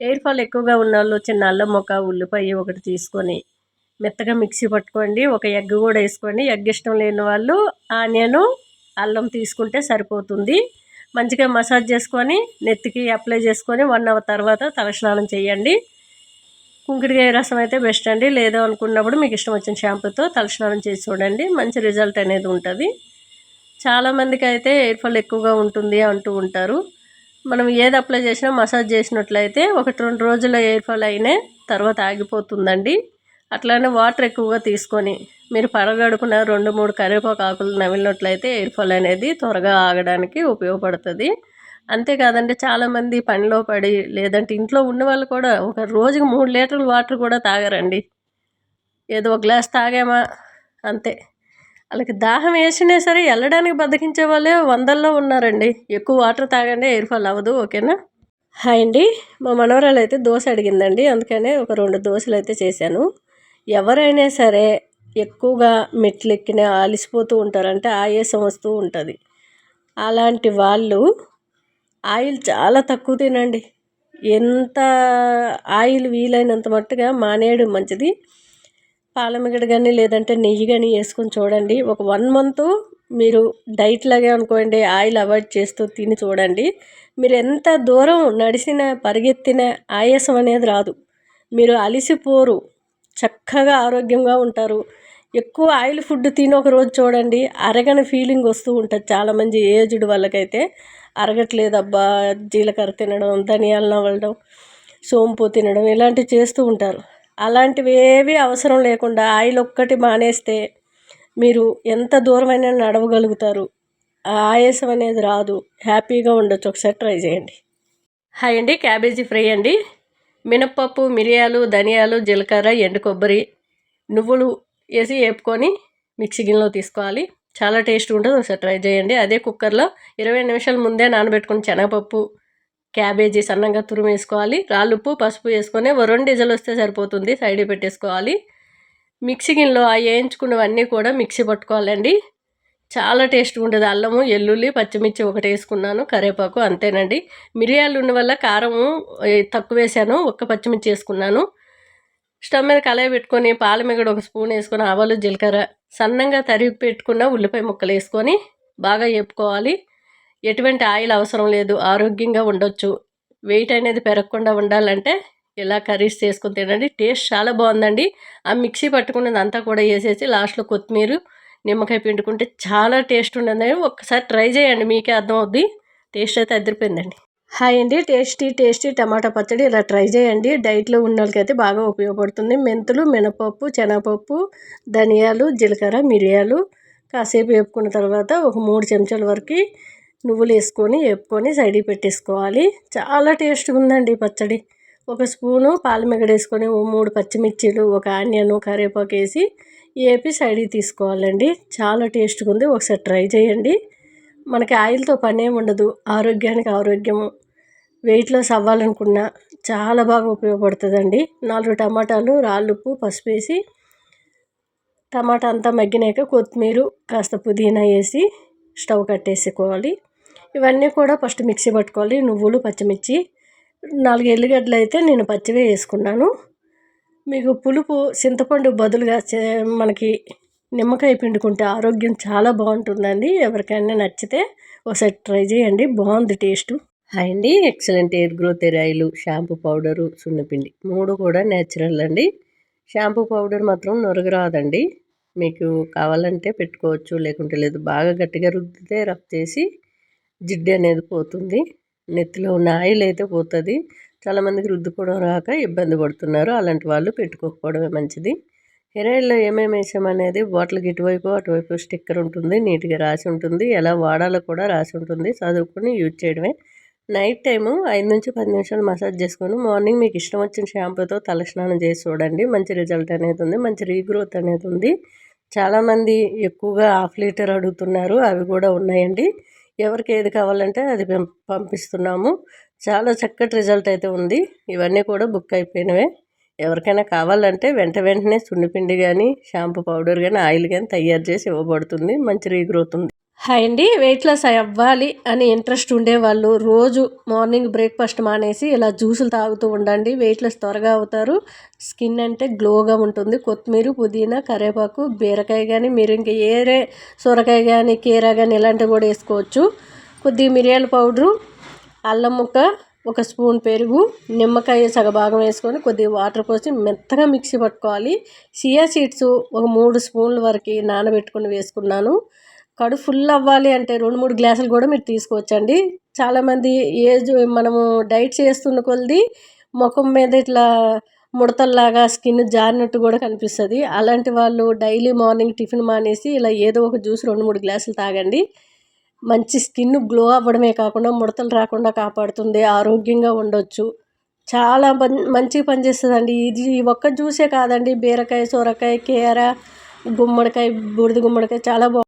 Hair fall ఎక్కువగా ఉన్న వాళ్ళు చిన్న అల్లం మొక్క ఉల్లిపాయ ఒకటి తీసుకొని మెత్తగా మిక్సీ పట్టుకోండి. ఒక ఎగ్ కూడా వేసుకోండి. ఎగ్ ఇష్టం లేని వాళ్ళు ఆనియన్ అల్లం తీసుకుంటే సరిపోతుంది. మంచిగా మసాజ్ చేసుకొని నెత్తికి అప్లై చేసుకొని వన్ అవర్ తర్వాత తలస్నానం చేయండి. కుంకుడికాయ రసం అయితే బెస్ట్ అండి. లేదో అనుకున్నప్పుడు మీకు ఇష్టం వచ్చిన షాంపూతో తలస్నానం చేసి చూడండి. మంచి రిజల్ట్ అనేది ఉంటుంది. చాలామందికి అయితే ఎయిర్ ఫాల్ ఎక్కువగా ఉంటుంది అంటూ ఉంటారు. మనం ఏది అప్లై చేసినా మసాజ్ చేసినట్లయితే ఒకటి రెండు రోజుల ఎయిర్ ఫాల్ అయినా తర్వాత ఆగిపోతుందండి. అట్లానే వాటర్ ఎక్కువగా తీసుకొని మీరు పరగడుపున రెండు మూడు కరివేపాకు ఆకులు నమిలినట్లయితే ఎయిర్ ఫాల్ అనేది త్వరగా ఆగడానికి ఉపయోగపడుతుంది. అంతేకాదండి చాలామంది పనిలో పడి లేదంటే ఇంట్లో ఉన్న వాళ్ళు కూడా ఒక రోజుకి మూడు లీటర్ల వాటర్ కూడా తాగరండి. ఏదో ఒక గ్లాస్ తాగామా? అంతే. వాళ్ళకి దాహం వేసినా సరే వెళ్ళడానికి బద్దకించే వాళ్ళే వందల్లో ఉన్నారండి. ఎక్కువ వాటర్ తాగండి ఎయిర్ ఫాల్ అవ్వదు ఓకేనా? హాయ్ అండి. మా మనవరాలు అయితే దోశ అడిగిందండి. అందుకనే ఒక రెండు దోశలు అయితే చేశాను. ఎవరైనా సరే ఎక్కువగా మెట్లు ఎక్కిన అలిసిపోతూ ఉంటారంటే ఆయాసం వస్తూ ఉంటుంది. అలాంటి వాళ్ళు ఆయిల్ చాలా తక్కువ తినండి. ఎంత ఆయిల్ వీలైనంత మట్టుగా మానేయడం మంచిది. పాలమిగడ కానీ లేదంటే నెయ్యి కానీ వేసుకొని చూడండి. ఒక వన్ మంత్ మీరు డైట్ లాగే అనుకోండి ఆయిల్ అవాయిడ్ చేస్తూ తిని చూడండి. మీరు ఎంత దూరం నడిచిన పరిగెత్తిన ఆయాసం అనేది రాదు. మీరు అలిసిపోరు చక్కగా ఆరోగ్యంగా ఉంటారు. ఎక్కువ ఆయిల్ ఫుడ్ తిని ఒక రోజు చూడండి అరగని ఫీలింగ్ వస్తూ ఉంటుంది చాలామంది ఏజ్డ్ వాళ్ళకైతే. అరగట్లేదు అబ్బా జీలకర్ర తినడం ధనియాలు నవ్వడం సోంపు తినడం ఇలాంటివి చేస్తూ ఉంటారు. అలాంటివి ఏవి అవసరం లేకుండా ఆయిల్ ఒక్కటి మానేస్తే మీరు ఎంత దూరమైనా నడవగలుగుతారు. ఆయాసం అనేది రాదు. హ్యాపీగా ఉండొచ్చు. ఒకసారి ట్రై చేయండి. హాయ్ అండి. క్యాబేజీ ఫ్రై అండి. మినప్పప్పు మిరియాలు ధనియాలు జీలకర్ర ఎండు కొబ్బరి నువ్వులు వేసి వేపుకొని మిక్సీ గిన్నెలో తీసుకోవాలి. చాలా టేస్ట్ ఉంటుంది. ఒకసారి ట్రై చేయండి. అదే కుక్కర్లో ఇరవై నిమిషాల ముందే నానబెట్టుకుని శనగపప్పు క్యాబేజీ సన్నంగా తురుము వేసుకోవాలి. రాళ్ళుప్పు పసుపు వేసుకొని ఓ రెండు డీజల్ వస్తే సరిపోతుంది. సైడ్ పెట్టేసుకోవాలి. మిక్సీ గిన్నెలో ఆ వేయించుకున్నవన్నీ కూడా మిక్సీ పట్టుకోవాలండి. చాలా టేస్ట్గా ఉంటుంది అల్లము ఎల్లుల్లి పచ్చిమిర్చి ఒకటి వేసుకున్నాను. కరివేపాకు అంతేనండి. మిరియాలు ఉన్న వల్ల కారము తక్కువ వేసాను. ఒక్క పచ్చిమిర్చి వేసుకున్నాను. స్టవ్ మీద కళాయి పెట్టుకొని పాల మిగడ ఒక స్పూన్ వేసుకొని ఆవాలు జీలకర్ర సన్నంగా తరిగి పెట్టుకున్న ఉల్లిపాయ ముక్కలు వేసుకొని బాగా వేపుకోవాలి. ఎటువంటి ఆయిల్ అవసరం లేదు ఆరోగ్యంగా ఉండొచ్చు. వెయిట్ అనేది పెరగకుండా ఉండాలంటే ఇలా కర్రీస్ చేసుకుని తినండి. టేస్ట్ చాలా బాగుందండి. ఆ మిక్సీ పట్టుకున్నది అంతా కూడా వేసేసి లాస్ట్లో కొత్తిమీర నిమ్మకాయ పిండుకుంటే చాలా టేస్ట్ ఉండదండి ఒక్కసారి ట్రై చేయండి మీకే అర్థం అవుద్ది టేస్ట్ అయితే అదిరిపోయిందండి. హాయ్ అండి టేస్టీ టేస్టీ టమాటా పచ్చడి ఇలా ట్రై చేయండి. డైట్లో ఉన్న వాళ్ళకైతే బాగా ఉపయోగపడుతుంది. మెంతులు మినపప్పు శనగపప్పు ధనియాలు జీలకర్ర మిరియాలు కాసేపు వేపుకున్న తర్వాత ఒక మూడు చెంచాల వరకు నువ్వులు వేసుకొని వేపుకొని సైడ్కి పెట్టేసుకోవాలి. చాలా టేస్ట్గా ఉందండి పచ్చడి. ఒక స్పూను పాలమిగడ వేసుకొని ఓ మూడు పచ్చిమిర్చీలు ఒక ఆనియన్ కరివేపాకు వేసి వేపి సైడ్కి తీసుకోవాలండి. చాలా టేస్ట్గా ఉంది. ఒకసారి ట్రై చేయండి. మనకి ఆయిల్తో పనేం ఉండదు. ఆరోగ్యానికి ఆరోగ్యము. వెయిట్ లాస్ అవ్వాలనుకున్నా చాలా బాగా ఉపయోగపడుతుందండి. నాలుగు టమాటాలు రాళ్ళుప్పు పసుపు వేసి టమాటా అంతా మగ్గినాక కొత్తిమీర కాస్త పుదీనా వేసి స్టవ్ కట్టేసుకోవాలి. ఇవన్నీ కూడా ఫస్ట్ మిక్సీ పట్టుకోవాలి నువ్వులు పచ్చిమిర్చి. నాలుగు ఎల్లిగడ్డలు అయితే నేను పచ్చివే వేసుకున్నాను. మీకు పులుపు చింతపండు బదులుగా మనకి నిమ్మకాయ పిండుకుంటే ఆరోగ్యం చాలా బాగుంటుందండి. ఎవరికైనా నచ్చితే ఒకసారి ట్రై చేయండి బాగుంది టేస్ట్. హాయ్ అండి ఎక్సలెంట్ ఎయిర్ గ్రోత్ ఎరాయిలు షాంపూ పౌడరు సున్నపిండి మూడు కూడా నేచురల్ అండి. షాంపూ పౌడర్ మాత్రం నొరుగు రాదండి మీకు కావాలంటే పెట్టుకోవచ్చు లేకుంటే లేదు బాగా గట్టిగా రుద్దితే రఫ్ చేసి జిడ్డు అనేది పోతుంది. నెత్తిలో ఉన్న ఆయిల్ అయితే పోతుంది. చాలామందికి రుద్దుకోవడం రాక ఇబ్బంది పడుతున్నారు. అలాంటి వాళ్ళు పెట్టుకోకపోవడమే మంచిది. హెయిర్ ఆయిల్లో ఏమేమి వేసామనేది బాటిల్కి ఇటువైపు అటువైపు స్టిక్కర్ ఉంటుంది నీట్గా రాసి ఉంటుంది. ఎలా వాడాలో కూడా రాసి ఉంటుంది. చదువుకొని యూజ్ చేయడమే. నైట్ టైము ఐదు నుంచి పది నిమిషాలు మసాజ్ చేసుకొని మార్నింగ్ మీకు ఇష్టం వచ్చిన షాంపూతో తలస్నానం చేసి చూడండి. మంచి రిజల్ట్ అనేది ఉంది. మంచి రీగ్రోత్ అనేది ఉంది. చాలామంది ఎక్కువగా హాఫ్ లీటర్ అడుగుతున్నారు. అవి కూడా ఉన్నాయండి. ఎవరికి ఏది కావాలంటే అది పంపిస్తున్నాము. చాలా చక్కటి రిజల్ట్ అయితే ఉంది. ఇవన్నీ కూడా బుక్ అయిపోయినవే. ఎవరికైనా కావాలంటే వెంట వెంటనే సున్నిపిండి కానీ షాంపూ పౌడర్ కానీ ఆయిల్ కానీ తయారు చేసి ఇవ్వబడుతుంది. మంచి రీగ్రోత్ ఉంది. హాయ్ అండి వెయిట్ లాస్ అవ్వాలి అని ఇంట్రెస్ట్ ఉండేవాళ్ళు రోజు మార్నింగ్ బ్రేక్ఫాస్ట్ మానేసి ఇలా జ్యూసులు తాగుతూ ఉండండి వెయిట్ లాస్ త్వరగా అవుతారు. స్కిన్ అంటే గ్లోగా ఉంటుంది. కొత్తిమీర పుదీనా కరివేపాకు బీరకాయ కానీ మీరు ఇంక ఏరే సొరకాయ కానీ కీరా కానీ ఇలాంటివి కూడా వేసుకోవచ్చు. కొద్దిగా మిరియాల పౌడరు అల్లం ముక్క ఒక స్పూన్ పెరుగు నిమ్మకాయ సగభాగం వేసుకొని కొద్దిగా వాటర్ పోసి మెత్తగా మిక్సీ పట్టుకోవాలి. సియా సీడ్స్ ఒక మూడు స్పూన్ల వరకు నానబెట్టుకుని వేసుకున్నాను. కడు ఫుల్ అవ్వాలి అంటే రెండు మూడు గ్లాసులు కూడా మీరు తీసుకోవచ్చండి. చాలామంది ఏజ్ మనము డైట్ చేస్తున్న కొలది ముఖం మీద ఇట్లా ముడతల్లాగా స్కిన్ జారినట్టు కూడా కనిపిస్తుంది. అలాంటి వాళ్ళు డైలీ మార్నింగ్ టిఫిన్ మానేసి ఇలా ఏదో ఒక జ్యూస్ రెండు మూడు గ్లాసులు తాగండి. మంచి స్కిన్ గ్లో అవ్వడమే కాకుండా ముడతలు రాకుండా కాపాడుతుంది ఆరోగ్యంగా ఉండొచ్చు. చాలా మంచిగా పనిచేస్తుందండి. ఇది ఒక్క జ్యూసే కాదండి బీరకాయ సొరకాయ కీర గుమ్మడికాయ బూడిద గుమ్మడికాయ చాలా బాగుంటుంది